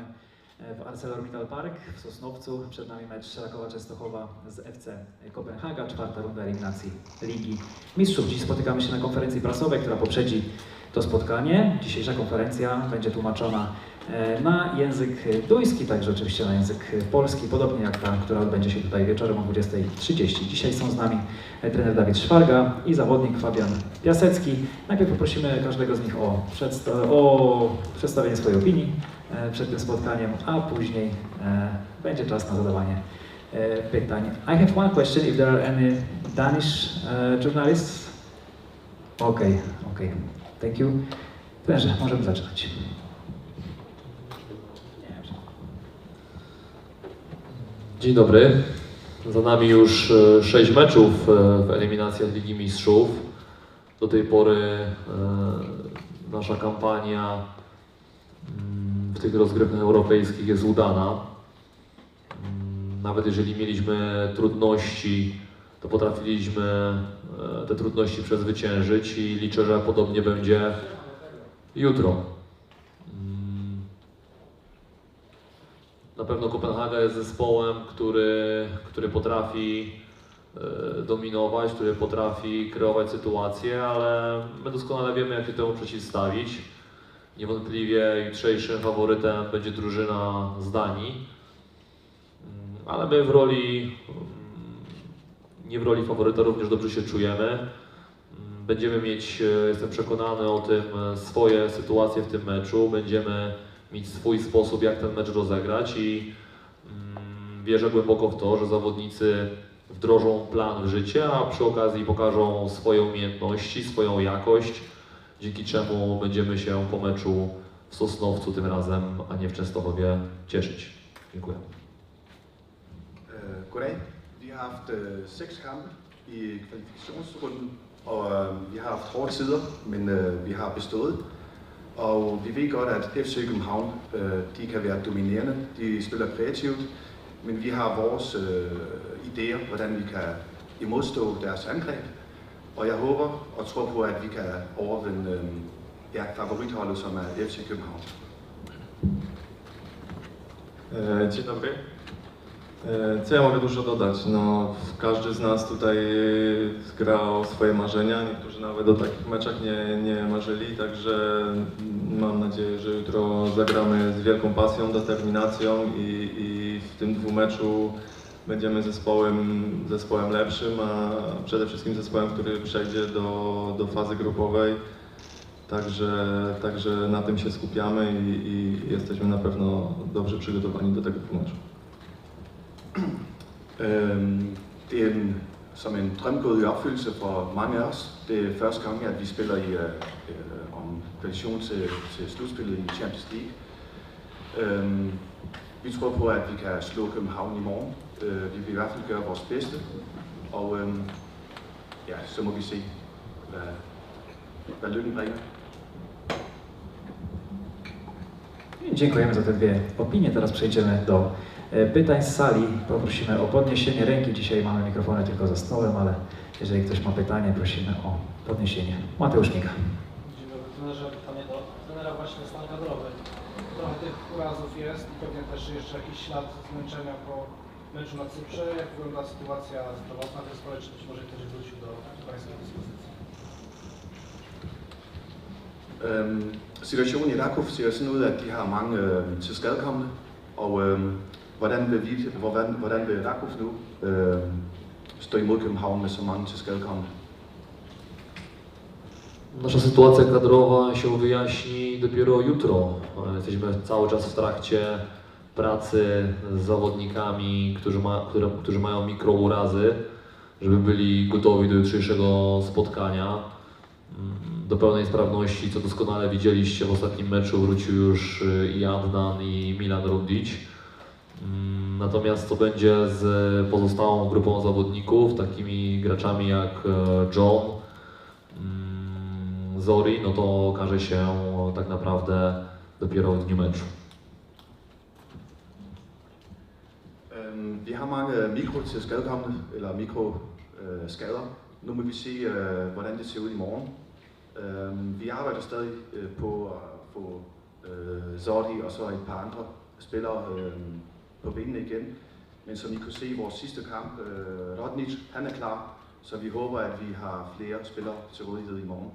E, w ArcelorMittal Park w Sosnowcu. Przed nami mecz Rakowa Częstochowa z FC Kopenhaga, czwarta runda eliminacji Ligi Mistrzów. Dziś spotykamy się na konferencji prasowej, która poprzedzi to spotkanie. Dzisiejsza konferencja będzie tłumaczona na język duński, także oczywiście na język polski, podobnie jak ta, która odbędzie się tutaj wieczorem o 20.30. Dzisiaj są z nami e, trener Dawid Szwarga i zawodnik Fabian Piasecki. Najpierw poprosimy każdego z nich o, przedsta- o przedstawienie swojej opinii e, przed tym spotkaniem, a później e, będzie czas na zadawanie e, pytań. I have one question, if there are any Danish e, journalists. Okej, okej, thank you. Trenerze, możemy zaczynać. Dzień dobry. Za nami już 6 meczów e, w eliminacjach Ligi Mistrzów. Do tej pory e, nasza kampania mm, w tych rozgrywkach europejskich jest udana. Mm, Nawet jeżeli mieliśmy trudności, to potrafiliśmy e, te trudności przezwyciężyć i liczę, że podobnie będzie jutro. Mm, na pewno Kopenhaga jest zespołem, który, który potrafi e, dominować, który potrafi kreować sytuacje, ale my doskonale wiemy, jak się temu przeciwstawić. Niewątpliwie jutrzejszym faworytem będzie drużyna z Danii, Mm, ale my w roli, mm, nie w roli faworyta również dobrze się czujemy. Mm, Będziemy mieć, e, jestem przekonany o tym, e, swoje sytuacje w tym meczu. Będziemy mieć swój sposób, jak ten mecz rozegrać i mm, wierzę głęboko w to, że zawodnicy wdrożą plan w życie, a przy okazji pokażą swoje umiejętności, swoją jakość, dzięki czemu będziemy się po meczu w Sosnowcu tym razem, a nie w Częstochowie cieszyć. Dziękuję. Goddag. Vi har haft øh, seks kampe i kvalifikationsrunden, og øh, vi har haft men øh, vi har bestået. Og vi ved godt, at FC København øh, de kan være dominerende, de spiller kreativt, men vi har vores øh, idéer, hvordan vi kan imodstå deres angreb. Og jeg håber og tror på, at vi kan overvinde øh, ja, favoritholdet, som er FC København. Øh, Dzień Co ja mogę dużo dodać? No, każdy z nas tutaj grał swoje marzenia, niektórzy nawet o takich meczach nie, nie marzyli, także mam nadzieję, że jutro zagramy z wielką pasją, determinacją i, i w tym dwumeczu będziemy zespołem, zespołem lepszym, a przede wszystkim zespołem, który przejdzie do, do fazy grupowej. Także, także na tym się skupiamy i, i jesteśmy na pewno dobrze przygotowani do tego meczu. Øhm, det er en, som en drømgået i opfyldelse for mange af os. Det er første gang, at vi spiller i, øh, om kvalifikation til, til slutspillet i Champions League. Øhm, vi tror på, at vi kan slå København i morgen. Øh, vi vil i hvert fald gøre vores bedste. Og øhm, ja, så må vi se, hvad, hvad lykken bringer. Dziękujemy za te dwie opinie. Teraz przejdziemy do pytań z sali. Poprosimy o podniesienie ręki. Dzisiaj mamy mikrofony tylko za stołem, ale jeżeli ktoś ma pytanie, prosimy o podniesienie. Mateusz Miga. Dzień dobry, trenerze, pytanie do trenera właśnie stan kadrowy. Trochę tych urazów jest i pewnie też jeszcze jakiś ślad zmęczenia po meczu na Cyprze. Jak wygląda sytuacja zdrowotna w zespole, czy być może ktoś wrócił do Pańskiej dyspozycji? Øhm, situationen i Rakov ser sådan ud, at de har mange øh, til skadekommende, og øh, hvordan, vil vi, hvordan, hvordan vil Rakov nu øh, stå imod København med så mange? Nasza sytuacja kadrowa się wyjaśni dopiero jutro. Jesteśmy cały czas w trakcie pracy z zawodnikami, którzy, ma, które, którzy mają mikrourazy, żeby byli gotowi do jutrzejszego spotkania. Mm, Do pełnej sprawności, co doskonale widzieliście w ostatnim meczu, wrócił już y, i Adnan i Milan Rundic. Mm, Natomiast co będzie z pozostałą grupą zawodników, takimi graczami jak e, John, mm, Zori, no to okaże się tak naprawdę dopiero w dniu meczu. Vi har mange mikro til skadekommende, eller mikro øh, skader. Nu må vi se, øh, hvordan det ser ud i morgen. Vi arbejder stadig på at få Zordi og så et par andre spiller øh, på benene igen. Men som I kunne se i vores sidste kamp, øh, Rodnic, han er klar, så vi håber, at vi har flere spillere til rådighed i morgen.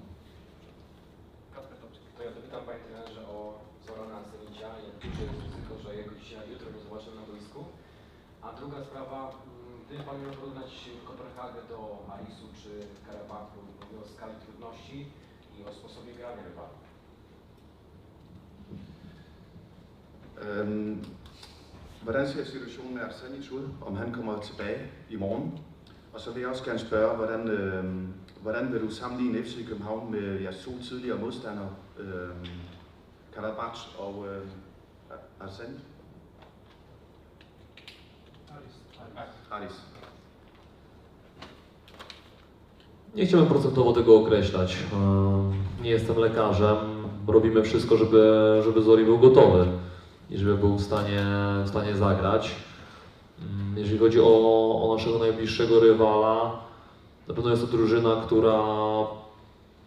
To ja dopytam Panie Trenerze o Zorana Senicia, jak duże jest ryzyko, że jego dzisiaj, jutro nie zobaczymy na boisku. A druga sprawa, mm, gdyby Pan miał porównać Kopenhagę do Marisu czy Karabachu, mówię o skali trudności i o sposobie grania rywala. Øhm, hvordan ser situationen med Arsenic ud, om han kommer tilbage i morgen? Og så vil jeg også gerne spørge, hvordan, øhm, hvordan vil du sammenligne FC København med jeres to tidligere modstandere, øhm, Karabach og øhm, Arsenic? Nie chciałbym procentowo tego określać. Ehm, Nie jestem lekarzem. Robimy wszystko, żeby, żeby Zori był gotowy i żeby był w stanie, w stanie zagrać. Mm, Jeżeli chodzi o, o naszego najbliższego rywala, na pewno jest to drużyna, która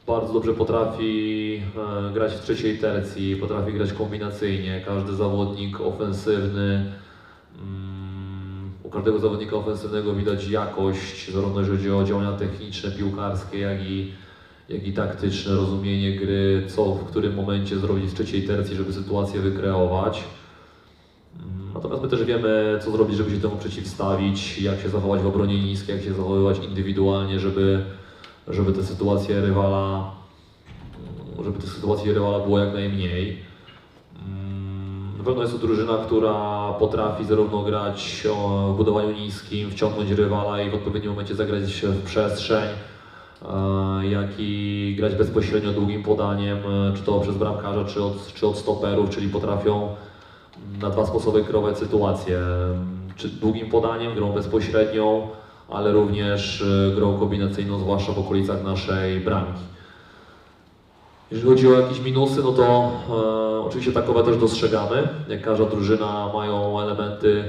bardzo dobrze potrafi e, grać w trzeciej tercji, potrafi grać kombinacyjnie. Każdy zawodnik ofensywny, mm, u każdego zawodnika ofensywnego widać jakość, zarówno jeżeli chodzi o działania techniczne, piłkarskie, jak i, jak i taktyczne, rozumienie gry, co w którym momencie zrobić w trzeciej tercji, żeby sytuację wykreować. Mm, Natomiast my też wiemy, co zrobić, żeby się temu przeciwstawić, jak się zachować w obronie niskiej, jak się zachowywać indywidualnie, żeby, żeby te sytuacje rywala, żeby tych sytuacji rywala było jak najmniej. Mm, Na pewno jest to drużyna, która potrafi zarówno grać w budowaniu niskim, wciągnąć rywala i w odpowiednim momencie zagrać się w przestrzeń, jak i grać bezpośrednio długim podaniem, e, czy to przez bramkarza, czy od, czy od stoperów, czyli potrafią na dwa sposoby kreować sytuację. Czy długim podaniem, grą bezpośrednią, ale również e, grą kombinacyjną, zwłaszcza w okolicach naszej bramki. Jeżeli chodzi o jakieś minusy, no to e, oczywiście takowe też dostrzegamy. Jak każda drużyna mają elementy,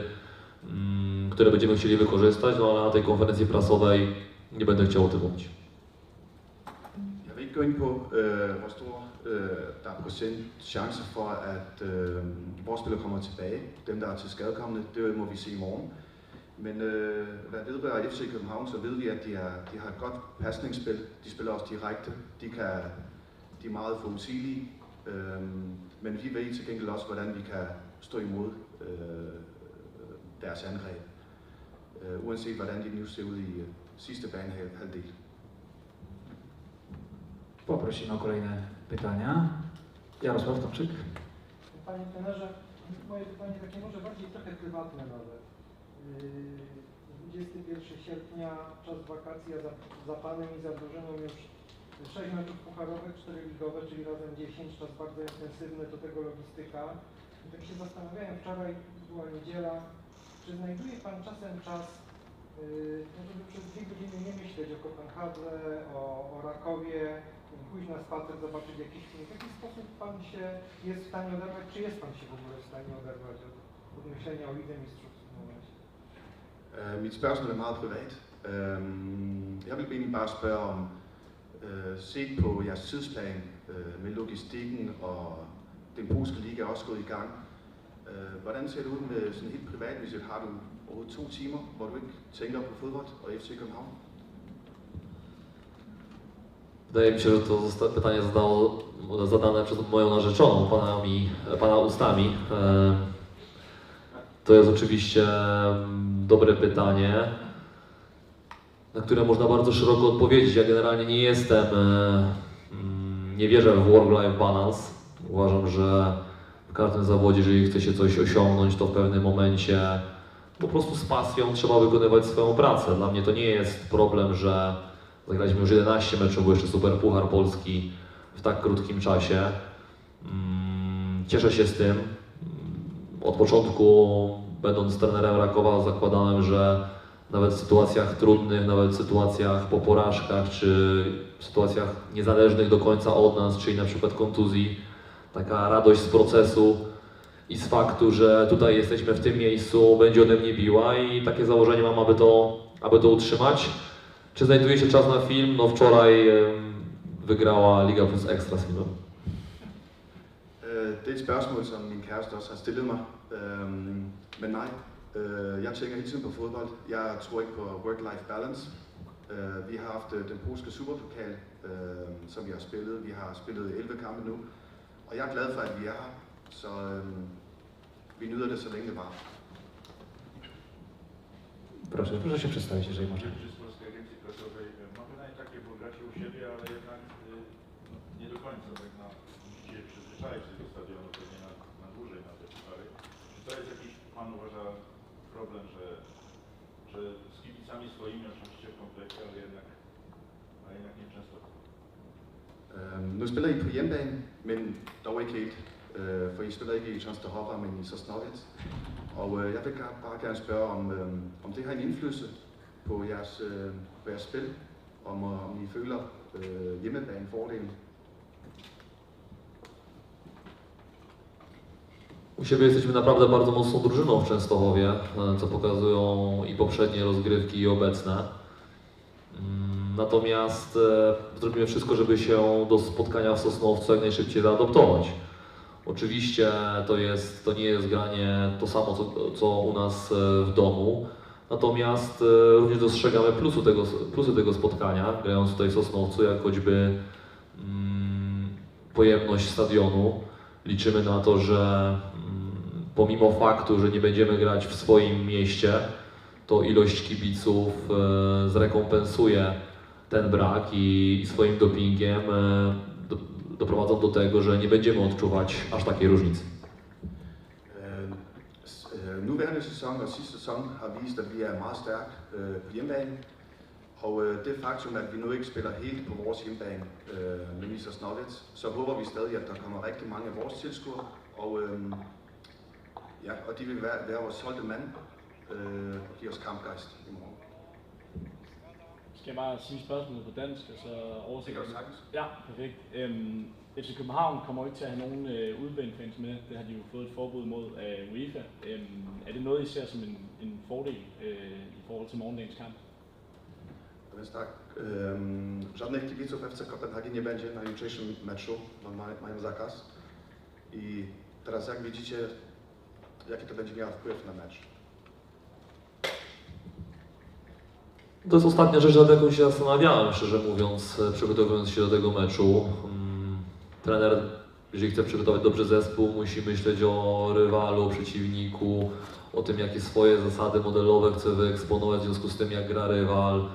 mm, które będziemy chcieli wykorzystać, no ale na tej konferencji prasowej nie będę chciał o tym mówić. Ikke gå ind på, øh, hvor stor øh, der er procent chance for, at øh, vores spillere kommer tilbage. Dem, der er til skadekommende, det må vi se i morgen. Men øh, hvad vedrører FC København, så ved vi, at de, er, de har et godt pasningsspil. De spiller også direkte. De, kan, de er meget forudsigelige. Øh, men vi ved til gengæld også, hvordan vi kan stå imod øh, deres angreb. Øh, uanset hvordan de nu ser ud i øh, sidste banehalvdel. Poprosimy o kolejne pytania. Jarosław Tomczyk. Panie trenerze, moje pytanie takie może bardziej trochę prywatne nawet. Yy, 21 sierpnia, czas wakacji, a za, za Panem i za drużyną już 6 meczów pucharowych, 4 ligowe, czyli razem 10, czas bardzo intensywny, do tego logistyka. I tak się zastanawiałem, wczoraj była niedziela, czy znajduje Pan czasem czas, yy, no żeby przez dwie godziny nie myśleć o Kopenhadze, o, o Rakowie, pójść na spacer, zobaczyć jakiś film. W jaki sposób Pan się jest w stanie oderwać, czy jest Pan się w ogóle w stanie oderwać od, od myślenia o Lidze Mistrzów w tym momencie? Eh, uh, mit spørgsmål er meget privat. Ehm, uh, jeg vil egentlig bare spørge om, uh, set på jeres tidsplan uh, med logistikken og den polske liga er også gået i gang. Uh, hvordan ser det ud med sådan helt jeg Har du overhovedet to timer, hvor du ikke tænker på fodbold og FC København? Wydaje mi się, że to pytanie zadane przez moją narzeczoną, pana ustami. E, To jest oczywiście mm, dobre pytanie, na które można bardzo szeroko odpowiedzieć. Ja generalnie nie jestem, e, mm, nie wierzę w work-life balance. Uważam, że w każdym zawodzie, jeżeli chce się coś osiągnąć, to w pewnym momencie po prostu z pasją trzeba wykonywać swoją pracę. Dla mnie to nie jest problem, że zagraliśmy już 11 meczów, bo jeszcze Super Puchar Polski w tak krótkim czasie. Mm, Cieszę się z tym. Od początku, będąc trenerem Rakowa, zakładałem, że nawet w sytuacjach trudnych, nawet w sytuacjach po porażkach, czy w sytuacjach niezależnych do końca od nas, czyli na przykład kontuzji, taka radość z procesu i z faktu, że tutaj jesteśmy w tym miejscu, będzie ode mnie biła i takie założenie mam, aby to, aby to utrzymać. Czy znajduje się czas na film? No wczoraj wygrała Liga Plus Ekstra z filmem. Øh, det er et spørgsmål, som min kæreste også har stillet mig. Øhm, men nej, øh, jeg tænker hele tiden på fodbold. Jeg tror ikke på work-life balance. Øh, vi har haft øh, den polske superpokal, øh, som vi har spillet. Vi har spillet 11 kampe nu. Og jeg er glad for, at vi er her. Så øh, vi nyder det, så længe det var. Proszę, proszę się przedstawić, jeżeli może. Siebie, ale jednak y, nie do końca tak na, się przyzwyczaić do stadionu, pewnie na, na dłużej na te puchary. Czy to jest jakiś, Pan uważa, problem, że, że z kibicami swoimi oczywiście w kompleksie, ale jednak, ale jednak nie często Øh, nu spiller I på hjemmebane, men dog ikke helt. Øh, for I spiller ikke i Częstochowa, men i Sosnowiec. Og øh, jeg vil bare gerne spørge, om, øh, om det har en indflydelse på jeres, på jeres spil, om, om I føler øh, hjemmebane fordelen. U siebie jesteśmy naprawdę bardzo mocną drużyną w Częstochowie, e, co pokazują i poprzednie rozgrywki, i obecne. Mm, Natomiast e, zrobimy wszystko, żeby się do spotkania w Sosnowcu jak najszybciej zaadoptować. Oczywiście to, jest, to nie jest granie to samo, co, co u nas e, w domu. Natomiast e, również dostrzegamy plusy tego, plusy tego spotkania, grając tutaj w Sosnowcu, jak choćby mm, pojemność stadionu. Liczymy na to, że mm, pomimo faktu, że nie będziemy grać w swoim mieście, to ilość kibiców e, zrekompensuje ten brak i, swoim dopingiem e, do, doprowadzą do tego, że nie będziemy odczuwać aż takiej różnicy. Øh, nuværende sæson og sidste sæson har vist, at vi er meget stærke øh, på hjemmebane. Og øh, det faktum, at vi nu ikke spiller helt på vores hjemmebane, øh, nemlig Sosnowiec, så håber vi stadig, at der kommer rigtig mange af vores tilskuere. Og, øh, ja, og de vil være, være vores holdte mand øh, og give os kampgejst i morgen. Skal jeg bare sige spørgsmålet på dansk, og så oversætte Det kan du sagtens. Ja, perfekt. Øhm, FC København kommer ikke til at have nogen øh, udebane-fans med. Det har de jo fået et forbud mod af UEFA. Øhm, er det noget, I ser som en, en fordel øh, i forhold til morgendagens kamp? Więc tak, em, żadnych kibiców FC Kopenhagen nie będzie na jutrzejszym meczu, no, ma- mają zakaz. I teraz jak widzicie, jaki to będzie miało wpływ na mecz? To jest ostatnia rzecz, nad jaką się zastanawiałem, szczerze mówiąc, przygotowując się do tego meczu. Trener, jeżeli chce przygotować dobrze zespół, musi myśleć o rywalu, o przeciwniku, o tym, jakie swoje zasady modelowe chce wyeksponować, w związku z tym, jak gra rywal,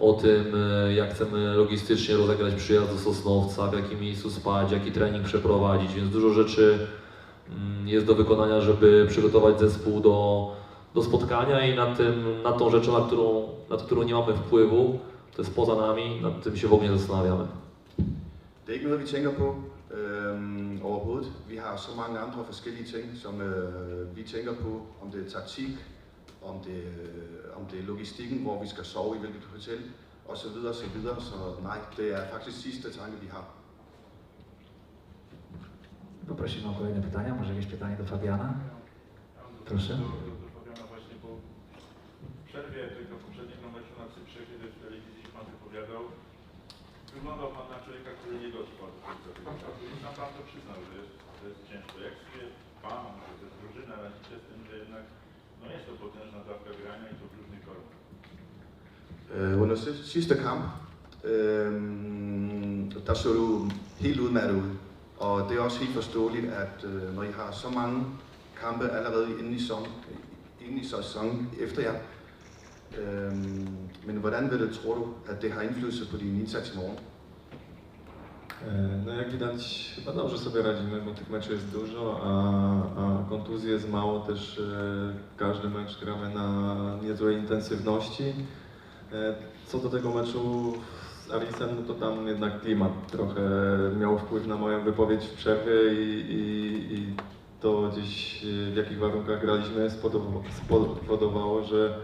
o tym, e, jak chcemy logistycznie rozegrać przyjazd do Sosnowca, w jakim miejscu spać, jaki trening przeprowadzić, więc dużo rzeczy mm, jest do wykonania, żeby przygotować zespół do, do spotkania i nad, tym, nad tą rzeczą, nad którą, nad którą nie mamy wpływu, to jest poza nami, nad tym się w ogóle nie zastanawiamy. Det er ikke øhm, overhovedet. Vi har så mange andre forskellige ting, som øh, vi tænker på, om det er taktik, om det, øh, om det er logistikken, hvor vi skal sove i hvilket hotel, og så videre, så videre. Så nej, det er faktisk sidste tanke, vi har. Poprosimy o kolejne pytania. Może jakieś pytanie do Fabiana? Proszę. Fabiana właśnie, bo w przerwie poprzedniego meczu na Cyprze, kiedy w telewizji Pan wypowiadał, wyglądał Pan na człowieka, który nie dotrwał do końca tego czasu. I sam Pan to przyznał, że jest, że jest ciężko. Jak sobie Pan, że też drużyna radzicie z tym, że jednak no jest to potężna dawka grania i to w różnych formach. Øh, under si- sidste kamp, øh, der så du helt udmattet ud. Og det er også helt forståeligt, at øh, når I har så mange kampe allerede inde i, sæson, inde i sæsonen efter jer, men hvordan vil det, tror du, at det har indflydelse på din indsats i morgen? No jak widać, chyba dobrze sobie radzimy, bo tych meczów jest dużo, a, a kontuzji jest mało. Też e, każdy mecz gramy na niezłej intensywności. E, Co do tego meczu z Arisem, no to tam jednak klimat trochę miał wpływ na moją wypowiedź w przerwie i, i, i to gdzieś e, w jakich warunkach graliśmy spowodowało, że,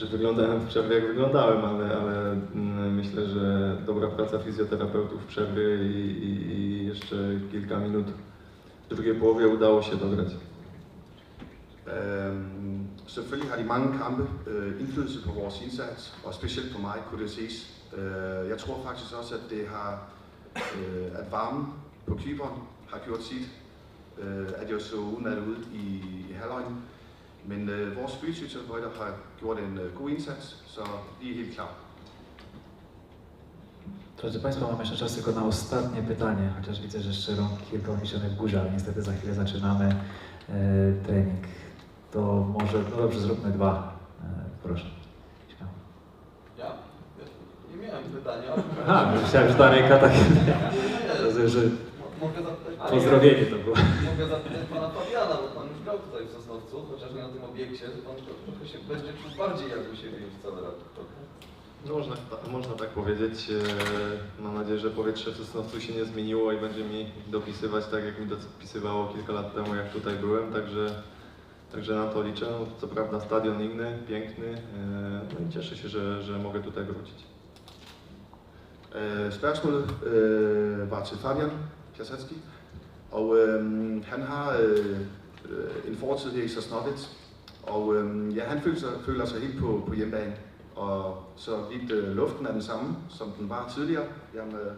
że wyglądałem w przerwie jak wyglądałem, ale, ale mm, myślę, że dobra praca fizjoterapeutów w przerwie i, i, i jeszcze kilka minut w drugiej połowie udało się dograć. Øhm, selvfølgelig har de mange kampe øh, indflydelse på vores indsats, og specielt på mig kunne det ses. Øh, jeg tror faktisk også, at det har, øh, at varmen på Kyberen har gjort sit. at jeg så udmattet ud i, i halvøjen. Men øh, vores fysioterapeuter har gjort en øh, god indsats, så vi er helt klar. Drodzy Państwo, mamy jeszcze czas tylko na ostatnie pytanie, chociaż widzę, że jeszcze rąk kilka uniesione w górze, ale niestety za chwilę zaczynamy e, trening. To może, no dobrze, zróbmy dwa. E, proszę. Śmiało. Ja? Nie miałem pytania. Aha, myślałem, że ta ręka tak... Nie, nie, Rozumiem, że Mo- Mogę zapytać, pozdrowienie to było. mogę zapytać pana Fabiana, bo pan już grał tutaj w Nie na tym obiekcie, że pan trochę się będzie czuł bardziej jak u siebie cały rok. trochę. No można, ta- można tak powiedzieć. E, Mam nadzieję, że powietrze w Sosnowcu się nie zmieniło i będzie mi dopisywać tak, jak mi dopisywało kilka lat temu, jak tutaj byłem, także, także na to liczę. No, Co prawda stadion inny, piękny, e, no i cieszę się, że, że mogę tutaj wrócić. Øh, spørgsmålet øh, var til Fabian Piasecki, og øh, han har øh, øh, en fortid her i Sosnovits, og øh, ja, han føler sig, føler sig helt på, på hjemmebane, og så vidt øh, luften er den samme, som den var tidligere, jamen, øh,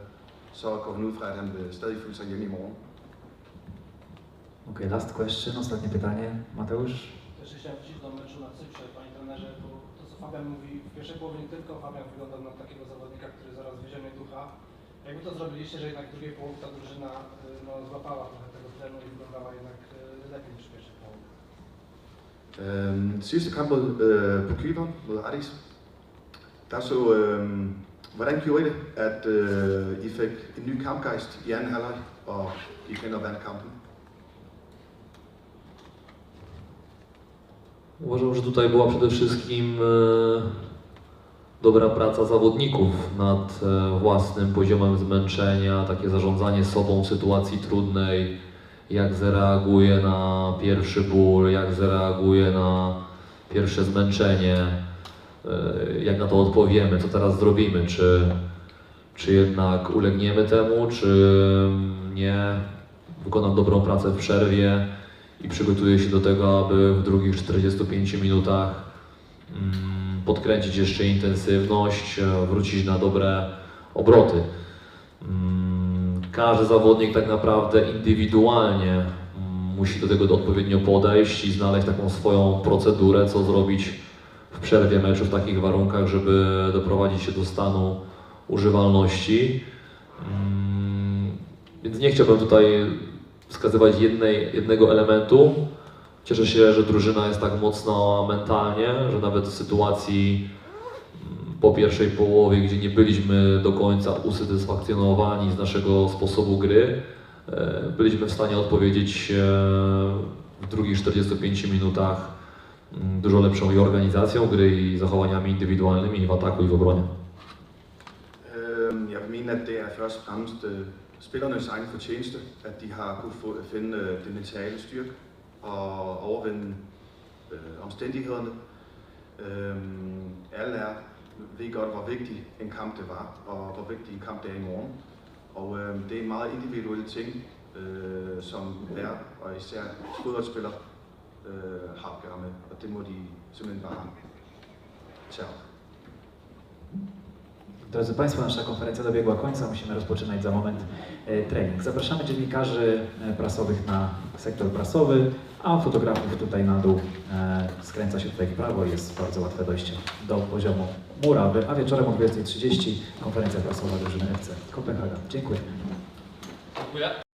så går han ud fra, at han vil stadig føle sig hjemme i morgen. Okej, last question, ostatnie pytanie. Mateusz? Też chciałem wrócić do meczu na Cyprze, panie trenerze, bo to co Fabian mówi, w pierwszej połowie nie tylko Fabian wyglądał na takiego zawodnika, który zaraz weźmie ducha. Jakby to zrobiliście, że jednak w drugiej połowie ta drużyna no, złapała trochę tego trenu i wyglądała jednak lepiej niż w pierwszej połowie. Øh, sidste kamp mod, øh, på Kypern mod Addis, der så, øh, hvordan gjorde I det, at øh, I fik en ny kampgejst i anden halvleg, og I og vandt kampen? Uważam, że tutaj była przede wszystkim e, dobra praca zawodników nad e, własnym poziomem zmęczenia, takie zarządzanie sobą w sytuacji trudnej, jak zareaguje na pierwszy ból, jak zareaguje na pierwsze zmęczenie, e, jak na to odpowiemy, co teraz zrobimy, czy, czy jednak ulegniemy temu, czy nie, wykonam dobrą pracę w przerwie, i przygotuję się do tego, aby w drugich 45 minutach mm, podkręcić jeszcze intensywność, e, wrócić na dobre obroty. Każdy zawodnik tak naprawdę indywidualnie musi do tego odpowiednio podejść i znaleźć taką swoją procedurę, co zrobić w przerwie meczu w takich warunkach, żeby doprowadzić się do stanu używalności. Mm, Więc nie chciałbym tutaj wskazywać jednej, jednego elementu. Cieszę się, że drużyna jest tak mocno mentalnie, że nawet w sytuacji po pierwszej połowie, gdzie nie byliśmy do końca usatysfakcjonowani z naszego sposobu gry, e, byliśmy w stanie odpowiedzieć e, w drugich 45 minutach mm, dużo lepszą i organizacją gry i zachowaniami indywidualnymi i w ataku i w obronie. Øh, jeg vil mene, at det er først og fremmest øh, spillernes egen fortjeneste, at de har kunne få, finde øh, det mentale styrke og overvinde øh, omstændighederne. Øh, alle er, ved godt, hvor vigtig en kamp det var, og hvor vigtig en kamp det er i morgen. Og øh, det er en meget individuelle ting, øh, som hver og især fodboldspiller øh, har at gøre med, og det må de simpelthen bare tage op. Drodzy Państwo, nasza konferencja dobiegła końca, musimy rozpoczynać za moment e, trening. Zapraszamy dziennikarzy e, prasowych na sektor prasowy, a fotografów tutaj na dół. E, Skręca się tutaj w prawo, jest bardzo łatwe dojście do poziomu murawy, a wieczorem o 20.30 konferencja prasowa drużyny FC Kopenhaga. Dziękuję. Dziękuję.